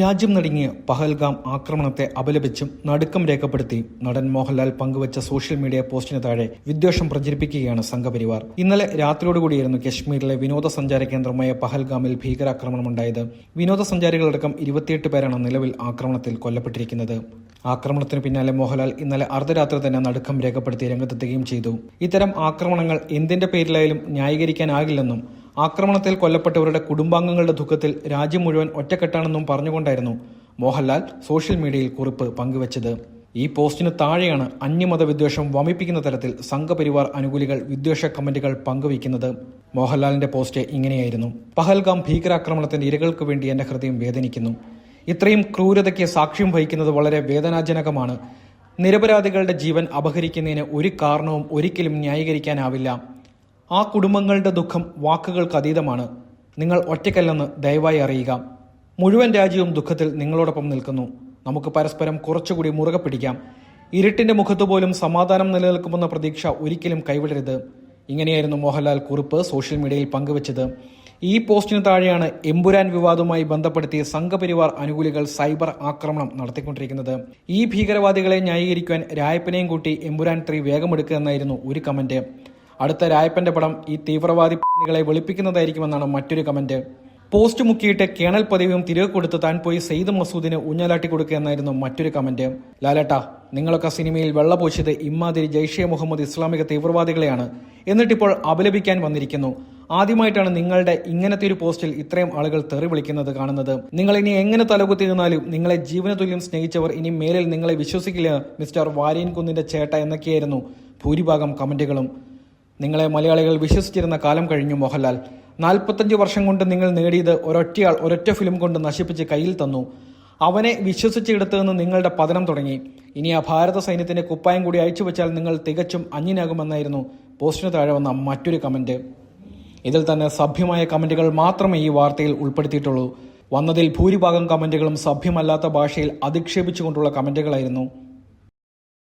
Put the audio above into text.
രാജ്യം നടുങ്ങിയ പഹൽഗാം ആക്രമണത്തെ അപലപിച്ചും നടുക്കം രേഖപ്പെടുത്തി നടൻ മോഹൻലാൽ പങ്കുവച്ച സോഷ്യൽ മീഡിയ പോസ്റ്റിന് താഴെ വിദ്വേഷം പ്രചരിപ്പിക്കുകയാണ് സംഘപരിവാർ. ഇന്നലെ രാത്രിയോടുകൂടിയായിരുന്നു കശ്മീരിലെ വിനോദസഞ്ചാര കേന്ദ്രമായ പഹൽഗാമിൽ ഭീകരാക്രമണമുണ്ടായത്. വിനോദസഞ്ചാരികളടക്കം ഇരുപത്തിയെട്ട് പേരാണ് നിലവിൽ ആക്രമണത്തിൽ കൊല്ലപ്പെട്ടിരിക്കുന്നത്. ആക്രമണത്തിന് പിന്നാലെ മോഹൻലാൽ ഇന്നലെ അർദ്ധരാത്രി തന്നെ നടുക്കം രേഖപ്പെടുത്തി രംഗത്തെത്തുകയും ചെയ്തു. ഇത്തരം ആക്രമണങ്ങൾ എന്തിന്റെ പേരിലായാലും ന്യായീകരിക്കാനാകില്ലെന്നും ആക്രമണത്തിൽ കൊല്ലപ്പെട്ടവരുടെ കുടുംബാംഗങ്ങളുടെ ദുഃഖത്തിൽ രാജ്യം മുഴുവൻ ഒറ്റക്കെട്ടാണെന്നും പറഞ്ഞുകൊണ്ടായിരുന്നു മോഹൻലാൽ സോഷ്യൽ മീഡിയയിൽ കുറിപ്പ് പങ്കുവച്ചത്. ഈ പോസ്റ്റിന് താഴെയാണ് അന്യമത വിദ്വേഷം വമിപ്പിക്കുന്ന തരത്തിൽ സംഘപരിവാർ അനുകൂലികൾ വിദ്വേഷ കമന്റുകൾ പങ്കുവയ്ക്കുന്നത്. മോഹൻലാലിന്റെ പോസ്റ്റ് ഇങ്ങനെയായിരുന്നു. പഹൽഗാം ഭീകരാക്രമണത്തിന്റെ ഇരകൾക്ക് വേണ്ടി എന്റെ ഹൃദയം വേദനിക്കുന്നു. ഇത്രയും ക്രൂരതയ്ക്ക് സാക്ഷ്യം വഹിക്കുന്നത് വളരെ വേദനാജനകമാണ്. നിരപരാധികളുടെ ജീവൻ അപഹരിക്കുന്നതിന് ഒരു കാരണവും ഒരിക്കലും ന്യായീകരിക്കാനാവില്ല. ആ കുടുംബങ്ങളുടെ ദുഃഖം വാക്കുകൾക്ക് അതീതമാണ്. നിങ്ങൾ ഒറ്റയ്ക്കല്ലെന്ന് ദയവായി അറിയുക. മുഴുവൻ രാജ്യവും ദുഃഖത്തിൽ നിങ്ങളോടൊപ്പം നിൽക്കുന്നു. നമുക്ക് പരസ്പരം കുറച്ചുകൂടി മുറുകെ പിടിക്കാം. ഇരുട്ടിന്റെ മുഖത്തുപോലും സമാധാനം നിലനിൽക്കുമെന്ന പ്രതീക്ഷ ഒരിക്കലും കൈവിടരുത്. ഇങ്ങനെയായിരുന്നു മോഹൻലാൽ കുറിപ്പ് സോഷ്യൽ മീഡിയയിൽ പങ്കുവച്ചത്. ഈ പോസ്റ്റിന് താഴെയാണ് എമ്പുരാൻ വിവാദവുമായി ബന്ധപ്പെടുത്തി സംഘപരിവാർ അനുകൂലികൾ സൈബർ ആക്രമണം നടത്തിക്കൊണ്ടിരിക്കുന്നത്. ഈ ഭീകരവാദികളെ ന്യായീകരിക്കുവാൻ രായപ്പനെയും കൂട്ടി എമ്പുരാൻ ത്രീ വേഗമെടുക്കുക എന്നായിരുന്നു ഒരു കമന്റ്. അടുത്ത രായപ്പന്റെ പടം ഈ തീവ്രവാദി കളെ വെളുപ്പിക്കുന്നതായിരിക്കുമെന്നാണ് മറ്റൊരു കമന്റ്. പോസ്റ്റ് മുക്കിയിട്ട് കേണൽ പതിവും തിരികെ കൊടുത്ത് താൻ പോയി സെയ്ദ് മസൂദിന് ഊഞ്ഞാലാട്ടി കൊടുക്കുക എന്നായിരുന്നു മറ്റൊരു കമന്റ്. ലാലേട്ട നിങ്ങളൊക്കെ സിനിമയിൽ വെള്ളപൂശിയത് ഇമ്മാതിരി ജയ്ഷെ മുഹമ്മദ് ഇസ്ലാമിക തീവ്രവാദികളെയാണ്. എന്നിട്ടിപ്പോൾ അപലപിക്കാൻ വന്നിരിക്കുന്നു. ആദ്യമായിട്ടാണ് നിങ്ങളുടെ ഇങ്ങനത്തെ ഒരു പോസ്റ്റിൽ ഇത്രയും ആളുകൾ തെറി വിളിക്കുന്നത് കാണുന്നത്. നിങ്ങൾ ഇനി എങ്ങനെ തലകുത്തി നിന്നാലും നിങ്ങളെ ജീവന തുല്യം സ്നേഹിച്ചവർ ഇനി മേലിൽ നിങ്ങളെ വിശ്വസിക്കില്ല മിസ്റ്റർ വാര്യൻകുന്നിന്റെ ചേട്ട എന്നൊക്കെയായിരുന്നു ഭൂരിഭാഗം കമന്റുകളും. നിങ്ങളെ മലയാളികൾ വിശ്വസിച്ചിരുന്ന കാലം കഴിഞ്ഞു മോഹൻലാൽ. നാൽപ്പത്തഞ്ച് വർഷം കൊണ്ട് നിങ്ങൾ നേടിയത് ഒരൊറ്റയാൾ ഒരൊറ്റ ഫിലിം കൊണ്ട് നശിപ്പിച്ച് കയ്യിൽ തന്നു. അവനെ വിശ്വസിച്ചെടുത്തു നിന്ന് നിങ്ങളുടെ പതനം തുടങ്ങി. ഇനി ആ ഭാരത സൈന്യത്തിന്റെ കുപ്പായം കൂടി അയച്ചു വെച്ചാൽ നിങ്ങൾ തികച്ചും അന്യനാകുമെന്നായിരുന്നു പോസ്റ്റിന് താഴെ വന്ന മറ്റൊരു കമന്റ്. ഇതിൽ തന്നെ സഭ്യമായ കമന്റുകൾ മാത്രമേ ഈ വാർത്തയിൽ ഉൾപ്പെടുത്തിയിട്ടുള്ളൂ. വന്നതിൽ ഭൂരിഭാഗം കമന്റുകളും സഭ്യമല്ലാത്ത ഭാഷയിൽ അധിക്ഷേപിച്ചുകൊണ്ടുള്ള കമന്റുകളായിരുന്നു.